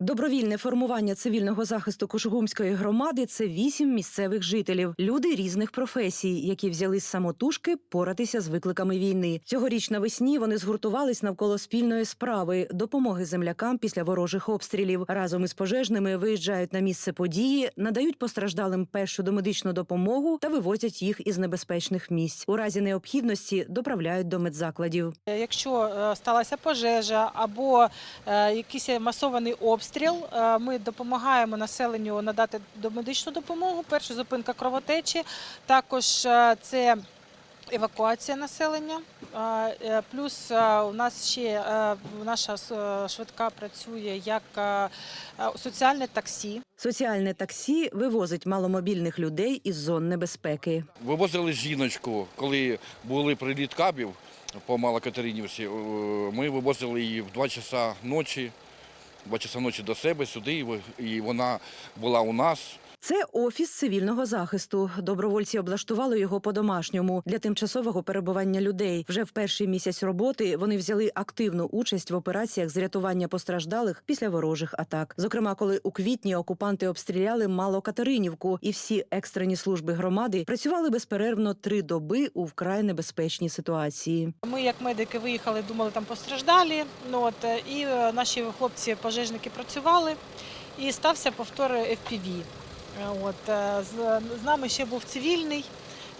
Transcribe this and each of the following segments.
Добровільне формування цивільного захисту Кушугумської громади це вісім місцевих жителів, люди різних професій, які взяли з самотужки поратися з викликами війни. Цьогоріч навесні вони згуртувались навколо спільної справи допомоги землякам після ворожих обстрілів. Разом із пожежними виїжджають на місце події, надають постраждалим першу домедичну допомогу та вивозять їх із небезпечних місць. У разі необхідності доправляють до медзакладів. Якщо е, сталася пожежа або е, якийсь масований обстріл, е, ми допомагаємо населенню надати домедичну допомогу. Перша зупинка кровотечі, також е, це евакуація населення. Е, Плюс у нас ще наша швидка працює як соціальне таксі. Соціальне таксі вивозить маломобільних людей із зон небезпеки. Вивозили жіночку, коли були приліт кабів по Малокатеринівці. Ми вивозили її в 2 часа ночі, 2 часа ночі до себе сюди, і вона була у нас. Це офіс цивільного захисту. Добровольці облаштували його по-домашньому для тимчасового перебування людей. Вже в перший місяць роботи вони взяли активну участь в операціях з рятування постраждалих після ворожих атак. Зокрема, коли у квітні окупанти обстріляли Малокатеринівку, і всі екстрені служби громади працювали безперервно три доби у вкрай небезпечній ситуації. Ми, як медики, виїхали, думали, там постраждалі. Ну, от, і е, наші хлопці-пожежники працювали, і стався повтор FPV. Е, От, е, з, з нами ще був цивільний.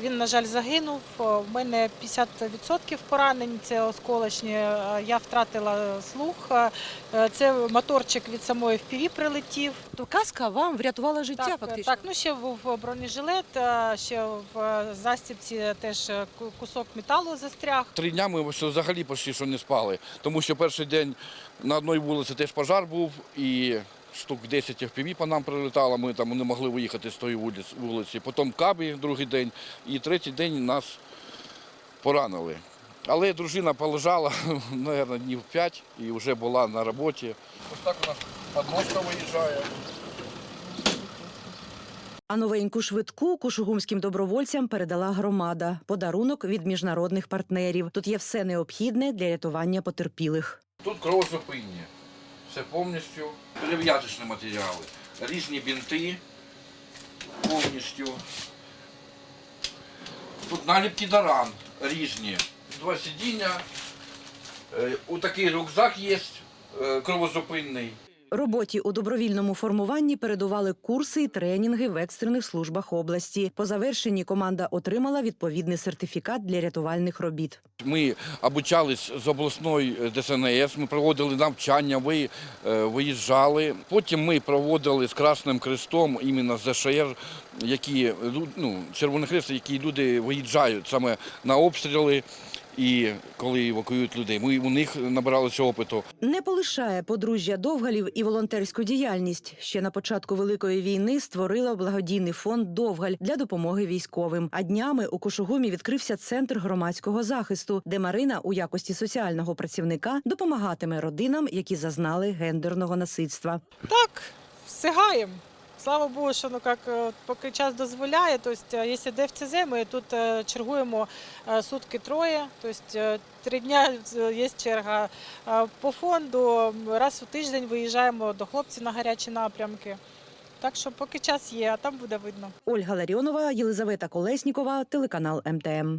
Він, на жаль, загинув. У мене 50% поранень, це осколочні. Е, Я втратила слух. Е, Це моторчик від самої FPV прилетів. То казка вам врятувала Так, так, ну ще був бронежилет, е, ще в е, застібці теж е, кусок металу застряг. Три дня ми взагалі почти що не спали, тому що перший день на одній вулиці теж пожар був і штук 10 FPV по нам прилетало, ми там не могли виїхати з тої вулиці-. Потім кабі другий день і третій день нас поранили. Але дружина полежала, мабуть, днів 5 і вже була на роботі. Ось так у нас подножка виїжджає. А новеньку швидку кушугумським добровольцям передала громада. Подарунок від міжнародних партнерів. Тут є все необхідне для рятування потерпілих. Тут кровозупинні. Все повністю. Перев'язочні матеріали. Різні бінти повністю. Тут наліпки до ран різні. Два сидіння. Е, У такий рюкзак є е, кровозупинний. Роботі у добровільному формуванні передували курси і тренінги в екстрених службах області. По завершенні команда отримала відповідний сертифікат для рятувальних робіт. Ми обучались з обласної е, ДСНС, ми проводили навчання, ви, е, виїжджали. Потім ми проводили з Красним Крестом, іменно з ЗШР, які ну, Червоний Хрест, які люди виїжджають саме на обстріли і коли евакуюють людей. Ми у них набиралися опиту. Не полишає подружжя Довгалів і волонтерську діяльність. Ще на початку великої війни створила благодійний фонд Довгаль для допомоги військовим. А днями у Кушугумі відкрився центр громадського захисту, де Марина у якості соціального працівника допомагатиме родинам, які зазнали гендерного насильства. Так, встигаємо. Слава Богу, що ну як е, поки час дозволяє. Тобто, е, якщо ДФЦЗ, ми тут е, чергуємо сутки троє. Тобто три дня є черга по фонду. Раз у тиждень виїжджаємо до хлопців на гарячі напрямки. Так що поки час є, а там буде видно. Ольга Ларіонова, Єлизавета Колеснікова, телеканал МТМ.